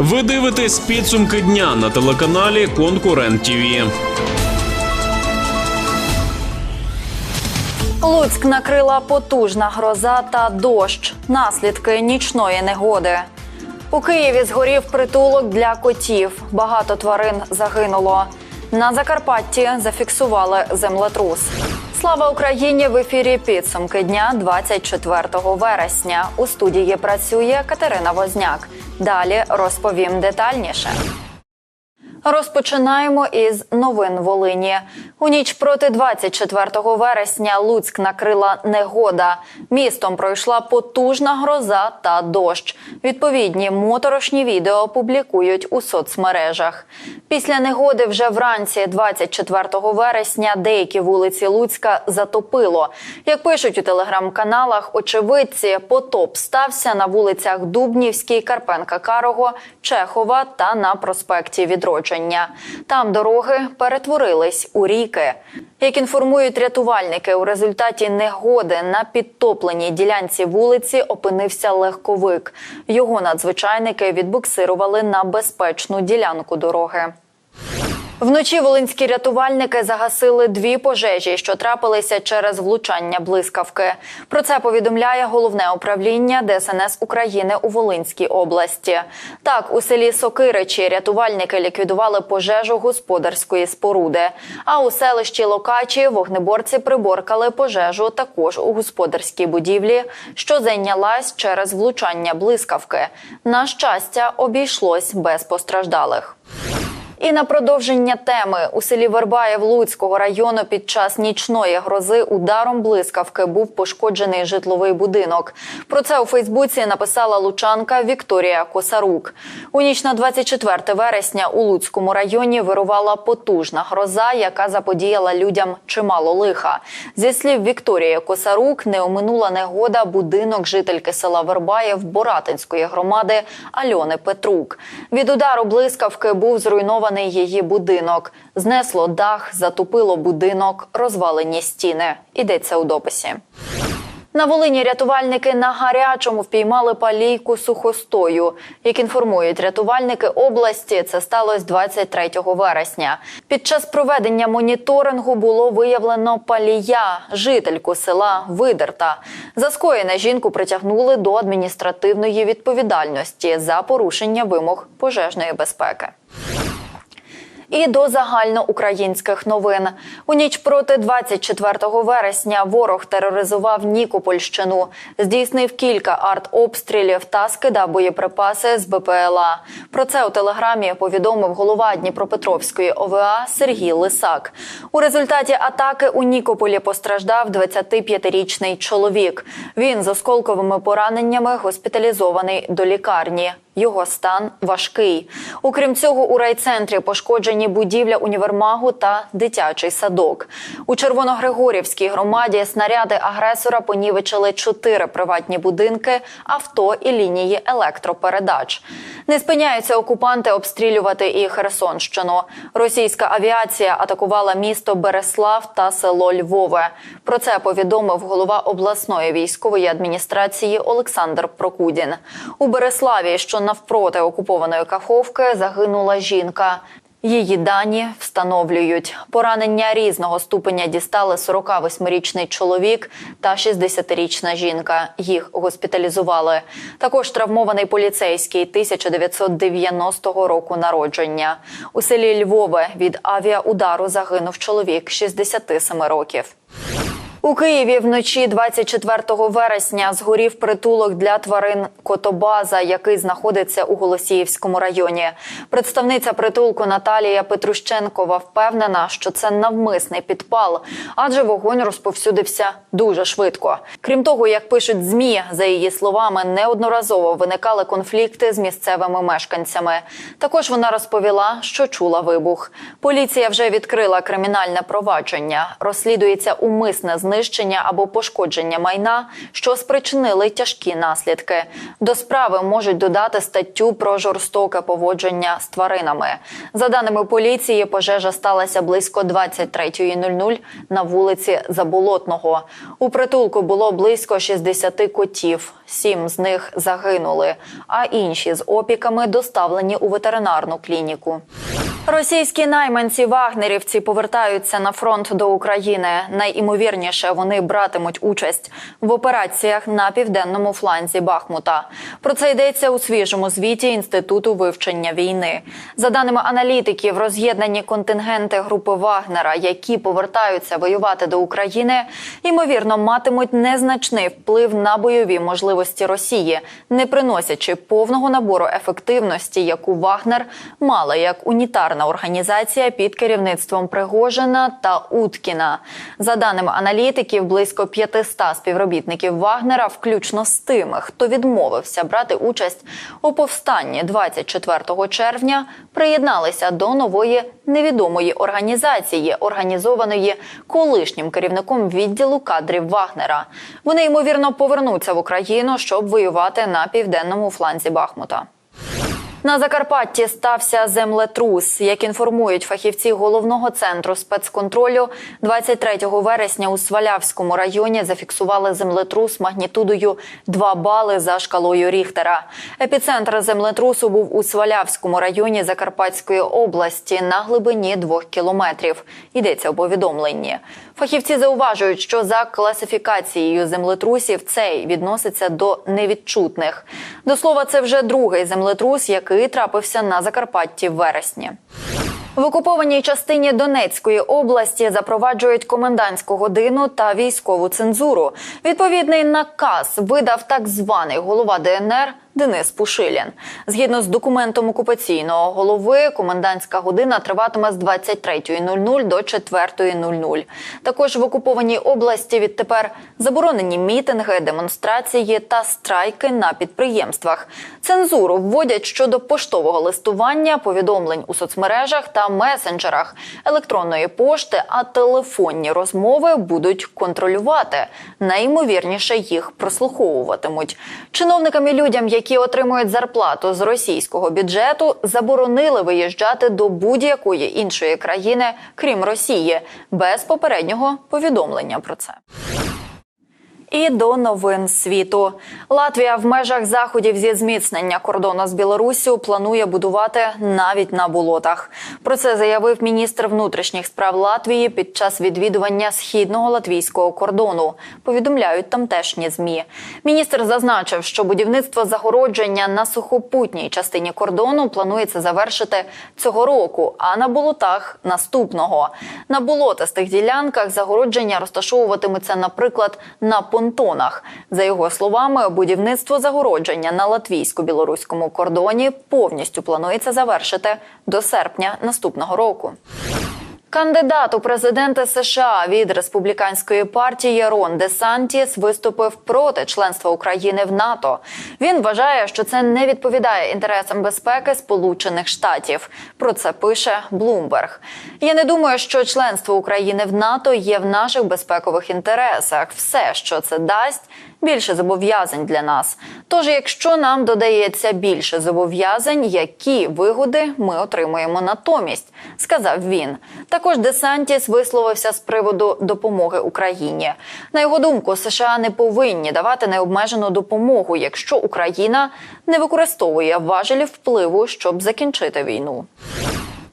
Ви дивитесь підсумки дня на телеканалі Конкурент ТІВІ. Луцьк накрила потужна гроза та дощ. Наслідки нічної негоди. У Києві згорів притулок для котів. Багато тварин загинуло. На Закарпатті зафіксували землетрус. Слава Україні! В ефірі підсумки дня 24 вересня. У студії працює Катерина Возняк. Далі розповім детальніше. Розпочинаємо із новин Волині. У ніч проти 24 вересня Луцьк накрила негода. Містом пройшла потужна гроза та дощ. Відповідні моторошні відео публікують у соцмережах. Після негоди вже вранці 24 вересня деякі вулиці Луцька затопило. Як пишуть у телеграм-каналах, очевидці потоп стався на вулицях Дубнівській, Карпенка Карого, Чехова та на проспекті Відродження. Там дороги перетворились у ріки. Як інформують рятувальники, у результаті негоди на підтопленій ділянці вулиці опинився легковик. Його надзвичайники відбуксирували на безпечну ділянку дороги. Вночі волинські рятувальники загасили дві пожежі, що трапилися через влучання блискавки. Про це повідомляє головне управління ДСНС України у Волинській області. Так, у селі Сокиричі рятувальники ліквідували пожежу господарської споруди. А у селищі Локачі вогнеборці приборкали пожежу також у господарській будівлі, що зайнялась через влучання блискавки. На щастя, обійшлось без постраждалих. І на продовження теми у селі Вербаєв Луцького району під час нічної грози ударом блискавки був пошкоджений житловий будинок. Про це у Фейсбуці написала лучанка Вікторія Косарук. У ніч на 24 вересня у Луцькому районі вирувала потужна гроза, яка заподіяла людям чимало лиха. Зі слів Вікторії Косарук, не оминула негода будинок жительки села Вербаєв Боратинської громади Альони Петрук. Від удару блискавки був зруйнований її будинок. Знесло дах, затопило будинок, розвалені стіни. Ідеться у дописі. На Волині рятувальники на гарячому впіймали палійку сухостою. Як інформують рятувальники області, це сталося 23 вересня. Під час проведення моніторингу було виявлено палія, жительку села Видерта. За скоєне жінку притягнули до адміністративної відповідальності за порушення вимог пожежної безпеки. І до загальноукраїнських новин у ніч проти 24 вересня ворог тероризував Нікопольщину, здійснив кілька артобстрілів та скидав боєприпаси з БПЛА. Про це у телеграмі повідомив голова Дніпропетровської ОВА Сергій Лисак. У результаті атаки у Нікополі постраждав 25-річний чоловік. Він з осколковими пораненнями госпіталізований до лікарні. Його стан важкий. Окрім цього, у райцентрі пошкоджені будівля універмагу та дитячий садок. У Червоногригорівській громаді снаряди агресора понівечили чотири приватні будинки, авто і лінії електропередач. Не спиняються окупанти обстрілювати і Херсонщину. Російська авіація атакувала місто Береслав та село Львове. Про це повідомив голова обласної військової адміністрації Олександр Прокудін. У Береславі, що навпроти окупованої Каховки, загинула жінка. Її дані встановлюють поранення різного ступеня дістали 48-річний чоловік та 60-річна жінка. Їх госпіталізували. Також травмований поліцейський 1990 року народження. У селі Львове від авіаудару загинув чоловік 67 років. У Києві вночі 24 вересня згорів притулок для тварин Котобаза, який знаходиться у Голосіївському районі. Представниця притулку Наталія Петрущенкова впевнена, що це навмисний підпал, адже вогонь розповсюдився дуже швидко. Крім того, як пишуть змі, за її словами, неодноразово виникали конфлікти з місцевими мешканцями. Також вона розповіла, що чула вибух. Поліція вже відкрила кримінальне провадження. Розслідується умисне зникнення знищення або пошкодження майна, що спричинили тяжкі наслідки. До справи можуть додати статтю про жорстоке поводження з тваринами. За даними поліції, пожежа сталася близько 23.00 на вулиці Заболотного. У притулку було близько 60 котів. Сім з них загинули, а інші з опіками доставлені у ветеринарну клініку. Російські найманці вагнерівці повертаються на фронт до України. Найімовірніше вони братимуть участь в операціях на південному фланзі Бахмута. Про це йдеться у свіжому звіті інституту вивчення війни. За даними аналітиків, роз'єднані контингенти групи Вагнера, які повертаються воювати до України, ймовірно матимуть незначний вплив на бойові можливості Росії, не приносячи повного набору ефективності, яку Вагнер мала як унітарна організація під керівництвом Пригожина та Уткіна. За даними аналітиків, близько 500 співробітників Вагнера, включно з тими, хто відмовився брати участь у повстанні 24 червня, приєдналися до нової невідомої організації, організованої колишнім керівником відділу кадрів Вагнера. Вони ймовірно повернуться в Україну, щоб воювати на південному фланзі Бахмута. На Закарпатті стався землетрус. Як інформують фахівці головного центру спецконтролю, 23 вересня у Свалявському районі зафіксували землетрус магнітудою 2 бали за шкалою Ріхтера. Епіцентр землетрусу був у Свалявському районі Закарпатської області на глибині 2 кілометрів. Йдеться у повідомленні. Фахівці зауважують, що за класифікацією землетрусів цей відноситься до невідчутних. До слова, це вже другий землетрус, який трапився на Закарпатті в вересні. В окупованій частині Донецької області запроваджують комендантську годину та військову цензуру. Відповідний наказ видав так званий голова ДНР Денис Пушилін. Згідно з документом окупаційного голови, комендантська година триватиме з 23.00 до 4.00. Також в окупованій області відтепер заборонені мітинги, демонстрації та страйки на підприємствах. Цензуру вводять щодо поштового листування, повідомлень у соцмережах та месенджерах, електронної пошти, а телефонні розмови будуть контролювати. Найімовірніше їх прослуховуватимуть. Чиновникам і людям, які отримують зарплату з російського бюджету, заборонили виїжджати до будь-якої іншої країни, крім Росії, без попереднього повідомлення про це. І до новин світу Латвія в межах заходів зі зміцнення кордону з Білоруссю планує будувати навіть на болотах. Про це заявив міністр внутрішніх справ Латвії під час відвідування східного латвійського кордону. Повідомляють тамтешні змі. Міністр зазначив, що будівництво загородження на сухопутній частині кордону планується завершити цього року, а на болотах наступного. На болотистих ділянках загородження розташовуватиметься, наприклад, на понтонах. За його словами, будівництво загородження на латвійсько-білоруському кордоні повністю планується завершити до серпня наступного року. Кандидат у президенти США від республіканської партії Рон Де Сантіс виступив проти членства України в НАТО. Він вважає, що це не відповідає інтересам безпеки Сполучених Штатів. Про це пише Блумберг. Я не думаю, що членство України в НАТО є в наших безпекових інтересах. Все, що це дасть. Більше зобов'язань для нас. Тож, якщо нам додається більше зобов'язань, які вигоди ми отримуємо натомість, сказав він. Також Десантіс висловився з приводу допомоги Україні. На його думку, США не повинні давати необмежену допомогу, якщо Україна не використовує важелів впливу, щоб закінчити війну.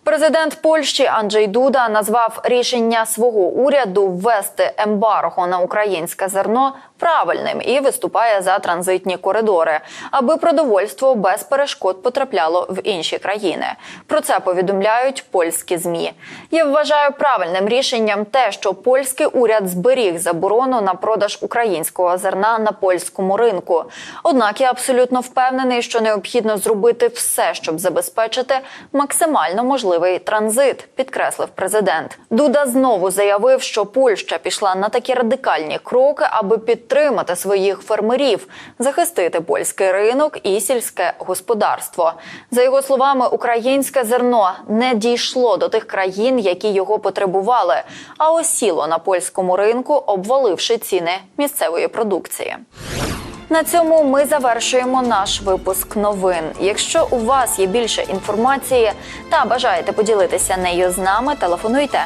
Президент Польщі Анджей Дуда назвав рішення свого уряду ввести ембарго на українське зерно правильним і виступає за транзитні коридори, аби продовольство без перешкод потрапляло в інші країни. Про це повідомляють польські змі. Я вважаю правильним рішенням те, що польський уряд зберіг заборону на продаж українського зерна на польському ринку. Однак я абсолютно впевнений, що необхідно зробити все, щоб забезпечити максимально можливий транзит, підкреслив президент. Дуда знову заявив, що Польща пішла на такі радикальні кроки, аби підтримати своїх фермерів, захистити польський ринок і сільське господарство. За його словами, українське зерно не дійшло до тих країн, які його потребували, а осіло на польському ринку, обваливши ціни місцевої продукції. На цьому ми завершуємо наш випуск новин. Якщо у вас є більше інформації та бажаєте поділитися нею з нами, телефонуйте